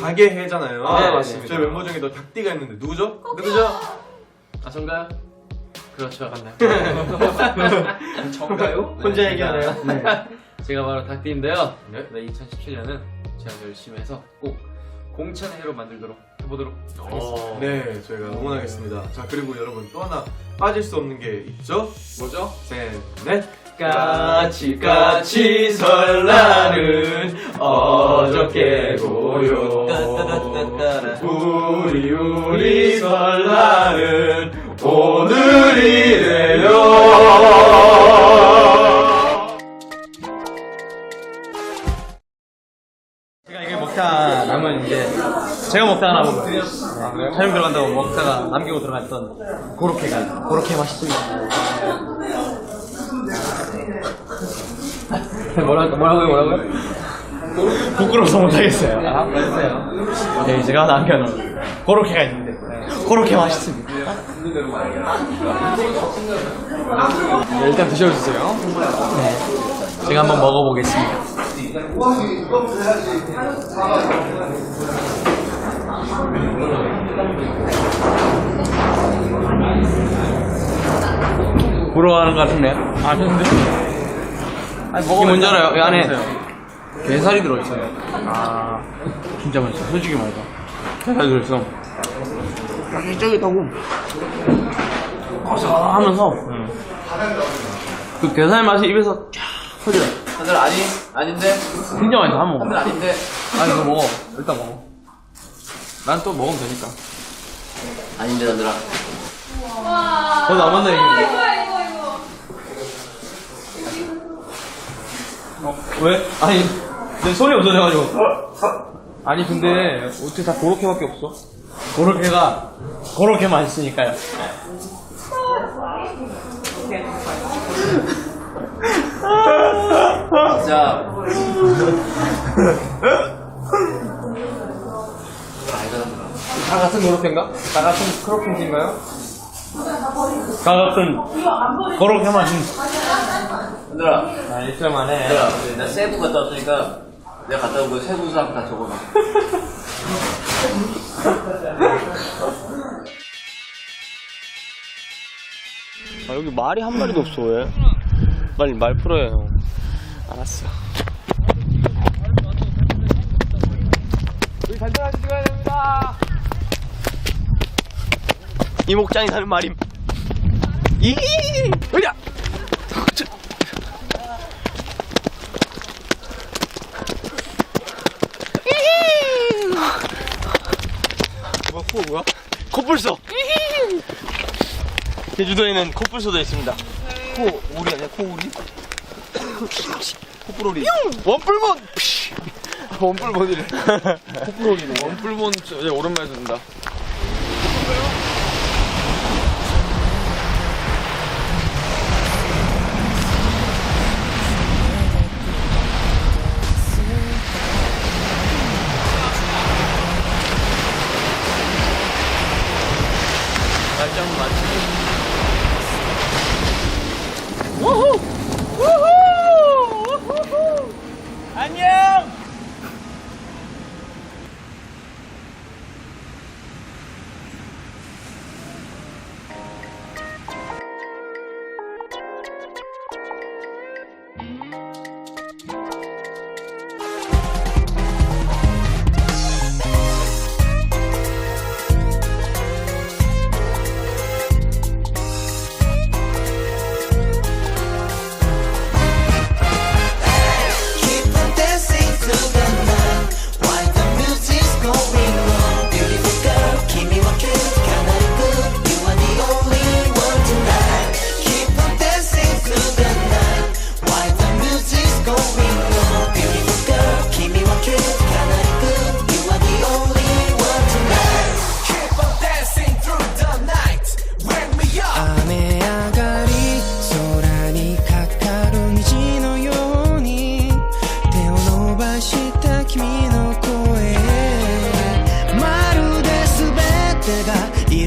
닭의 해잖아요. 아, 네, 맞습니다. 저희 멤버 중에도 닭띠가 있는데 누구죠? 누구죠? 아 전가요? 그렇죠 맞나요? 정가요? 혼자 얘기하나요? 네. 제가 바로 닭띠인데요 네. 네, 2017년은 제가 열심히 해서 꼭 공찬의 해로 만들도록 해보도록 하겠습니다 네, 저희가 응원하겠습니다. 자, 그리고 여러분 또 하나 빠질 수 없는 게 있죠? 뭐죠? 셋, 넷. 까치 까치 설날은 어저께 고요 우리 우리 설날은 오늘이래요 제가 이게 먹다 남은 이제 제가 먹다가 남은 거예요. 네. 촬영 들어간다고 먹다가 남기고 들어갔던 고로케가 고로케 맛있습니다. 뭐라고 뭐라고요 뭐라고요? 부끄러워서 못하겠어요. 아. 네, 제가 남겨놓은 고로케가 있는데 고로케 맛있습니다. 네, 일단 드셔주세요. 네, 제가 한번 먹어보겠습니다. 부러워하는 것 같은데요? 아, 근데? 아니, 이게 뭔지 알아요? 이 안에 게살이 들어있어요. 아, 진짜 맛있어. 솔직히 말해서. 게살이 들어있어. 쫄깃쫄깃하고, 고소하면서, 그 게살 맛이 입에서 쫙 퍼져요. 하늘 아니? 아닌데? 진짜 맛있어. 한번 하늘 먹어. 아닌데? 아니, 이거 먹어. 일단 먹어. 난 또 먹으면 되니까. 아닌데 하늘아 더 남았네, 이거. 왜? 아니, 내 손이 없어져가지고. 아니, 근데, 어떻게 다 고로케밖에 없어? 고로케가, 고로케 맛있으니까요. 진짜 다 같은 고로케인가? 다 같은 크로켓인가요? 다 같은 고로케 맛인. 하늘아 아, 일주일 만에. 하늘아 나 세부 갔다 왔으니까 내가 갔다 온거 세부 사항 다 적어놔 아, 여기 말이 한 마리도 없어, 왜? 빨리 말 풀어요. 알았어. 우리 단단하게 찍어야 됩니다. 이 목장이 하는 말임. 이, 으랴! 뭐야, 코 뭐야? 코뿔소! 제주도에는 코뿔소도 있습니다. 코 오리 아니야? 코 오리? 코뿔오리. 원뿔몬. 원뿔몬이래. 코뿔오리네. 원뿔몬 진짜 오랜만에 듣는다. 날짱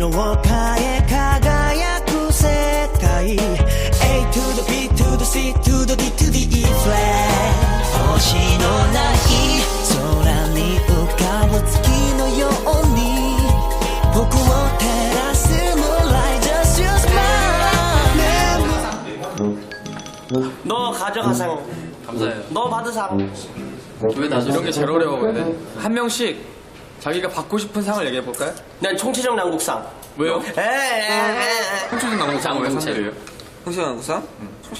広を変え輝く世界 A to the B to the C to the D to the E flat 星のない空に浮かぶ月のように僕を照らす Moonlight just you smile 너 가져가 상 감사해요 너 받으삼 왜 나중에 이렇게 제일 어려워 근데 한 명씩 자기가 받고 싶은 상을 얘기해 볼까요? 난 총체적 난국상. 왜요? 에에에에. 총체적 난국상 왜 상들이에요? 청취자 난국상?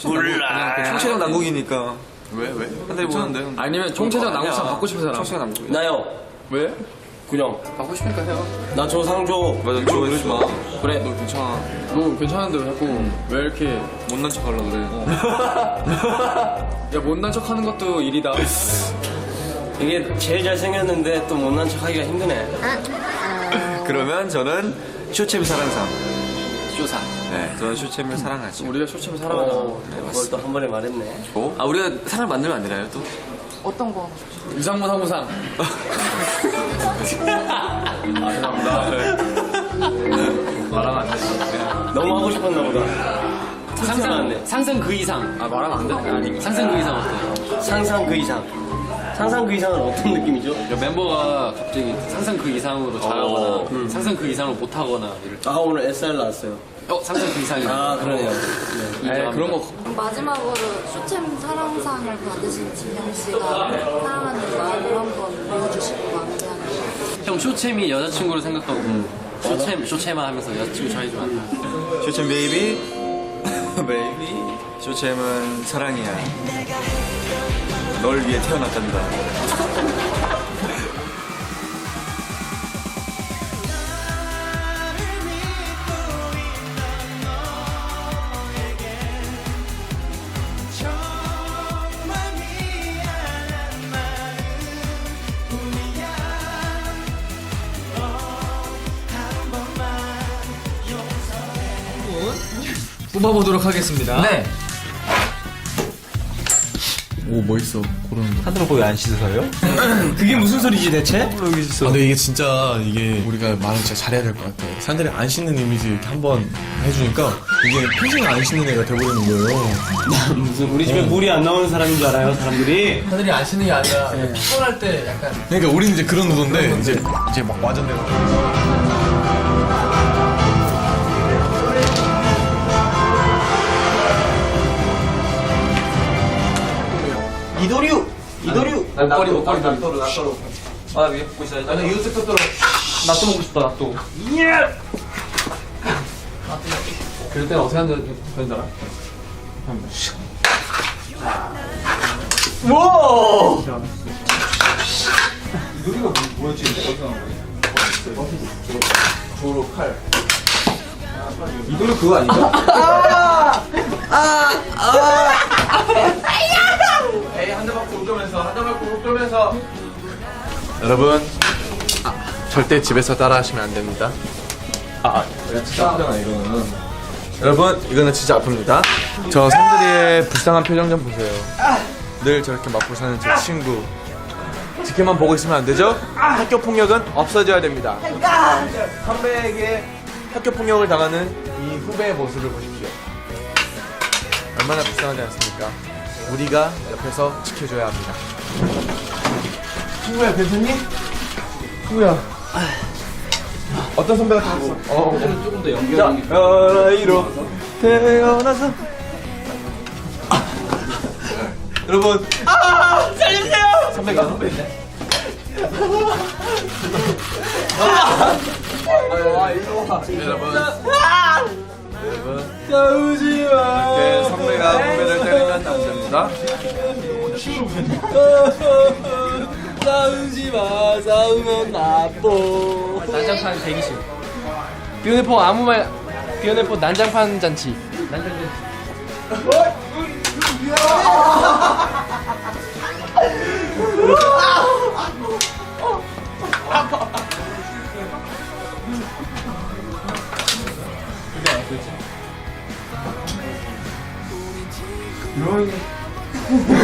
몰라. 청취자 난국이니까. 왜 왜? 근데 뭐 아니면 총체적 난국상 받고 싶은 사람 청취자 난국. 나요. 왜? 그냥 받고 싶으니까 해요 나 저상 줘. 맞아, 좋아했지 마. 그래 너 괜찮아. 너 괜찮은데 왜 자꾸 왜 이렇게 못난 척 하려고 그래. 야 못난 척 하는 것도 일이다 이게 제일 잘생겼는데 또 못난 척 하기가 힘드네. 그러면 저는 쇼챔 사랑상. 쇼사. 네, 저는 쇼챔을 사랑하죠. 우리가 쇼챔 사랑하잖아 어, 그걸 또 한 번에 말했네. 어? 아, 우리가 상을 만들면 안 되나요, 또? 어떤 거? 유상무 상무상 말하면 안 돼. 너무 하고 싶었나 보다. 상상, 상상 그 이상. 아 말하면 안 돼? 아니 상상 그 이상 어때요? 상상 그 이상. 상상 그 이상은 어떤 느낌이죠? 야, 멤버가 갑자기 상상 그 이상으로 잘하거나 상상 그 이상으로 못하거나 이럴 때 아 오늘 SR 나왔어요. 어? 상상 그 이상이다. 아 그러네요. 에이, 그런 거 마지막으로 쇼챔 사랑상을 받으신 진영 씨가 사랑하는 마음을 한번 보여주시고 마무리하는 형 쇼챔이 여자친구를 생각하고 쇼챔, 쇼챔아 하면서 여자친구 좋아해주면 안 돼. 쇼챔 베이비. 베이비. 쇼챔은 사랑이야. 널 위해 태어났단다. 뽑아보도록 하겠습니다 네 오 멋있어 그런 거. 한드로 보기 안 씻어서요? 그게 무슨 소리지 대체? 아, 근데 이게 진짜 이게 우리가 말을 진짜 잘해야 될 것 같아. 사람들이 안 씻는 이미지 이렇게 한번 해주니까 이게 평생 안 씻는 애가 돼버리는 거예요. 무슨 우리 집에 물이 안 나오는 사람인 줄 알아요 사람들이? 하늘이 안 쉬는 게 아니라 피곤할 때 약간 그러니까 우리는 이제 그런 누더인데 이제 이제 막 와전되고. 이도류! 이도류! 목걸이 목걸이 낫또로 낫또로. 아, 위에 붙고 있어야지. 나는 이웃집 낫또로. 낫또 먹고 싶다 낫또. 그럴 땐 어떻게 하는 된다 이도로 그거 아닌가? 에 이한대 맞고 웃으면서 한대 맞고 웃으면서 여러분 아, 절대 집에서 따라하시면 안 됩니다. 아, 이거 진짜 아프잖아 이거는. 여러분 이거는 진짜 아픕니다. 저 산들이의 불쌍한 표정 좀 보세요. 늘 저렇게 맞고 사는 제 친구. 지켜만 보고 있으면 안 되죠? 학교 폭력은 없어져야 됩니다. 선배에게 학교 폭력을 당하는 이 후배의 모습을 보십시오. 얼마나 불쌍하지 않습니까? 우리가 옆에서 지켜줘야 합니다. 친구야 괜찮니? 친구야. 어떤 선배가 타왔어? 어, 조금 더 연결하는 게 나이로 태어나서. 아. 여러분. 아 살려주세요! 선배가 선배인데. 아, 여러분. 여러분. 싸우지 마. 이렇게 선배가 후배를 됩니다 싸우지 마. 싸우면 나빠. 난장판 대기실. 비오네포 아무 말 비오네포 난장판 잔치. 이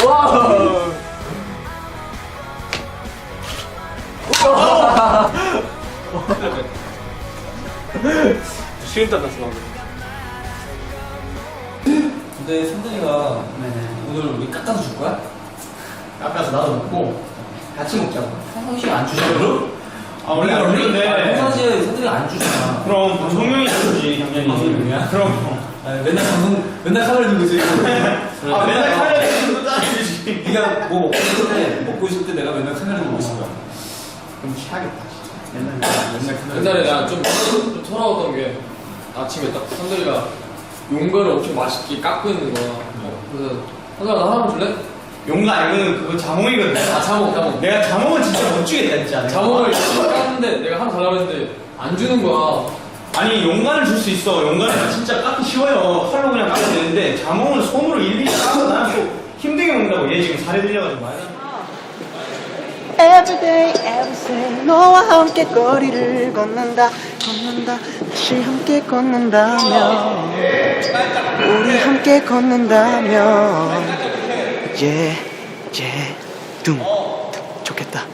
방금. 근데 선들이가 오늘 우리 깎아서 줄 거야? 깎아서 나도 먹고 같이 먹자고. 평상시에 안 주잖아. 아 원래 안 주는데. 평상시에 선들이가 안 주잖아. 그럼 성룡이 주지 당연히. 그럼. 아, 맨날 방송, 맨날 카메라 들고 있어. 아 맨날 카메라. 네가 뭐 먹고 싶을 때, 먹고 싶을 때 내가 맨날 카메라 있을 거야. 그럼 취하겠다. 맨날 맨날 카메라. 옛날에 나좀 좀 서러웠던 게 아침에 딱 선들이가 용과를 엄청 맛있게 깎고 있는 거야. 그래서 선들아 나 하나만 줄래? 용가 아니면 그거 자몽이거든. 아 자몽 자몽. 내가 자몽은 진짜 못 주겠다 진짜. 자몽을 깎는데 내가 하나 달라고 했는데 안 주는 거야. 아니 용간을 줄수 있어. 용간은 진짜 깎기 쉬워요. 칼로 그냥 깎으면 되는데 자몽은 손으로 일일이 깎아서 나는 또 힘들게 먹는다고. 얘 지금 살이 들려가지고 돼. Everyday, everyday 너와 함께 거리를 걷는다 걷는다 다시 함께 걷는다면 우리 함께 걷는다면 예, 예, 둥, 둥 좋겠다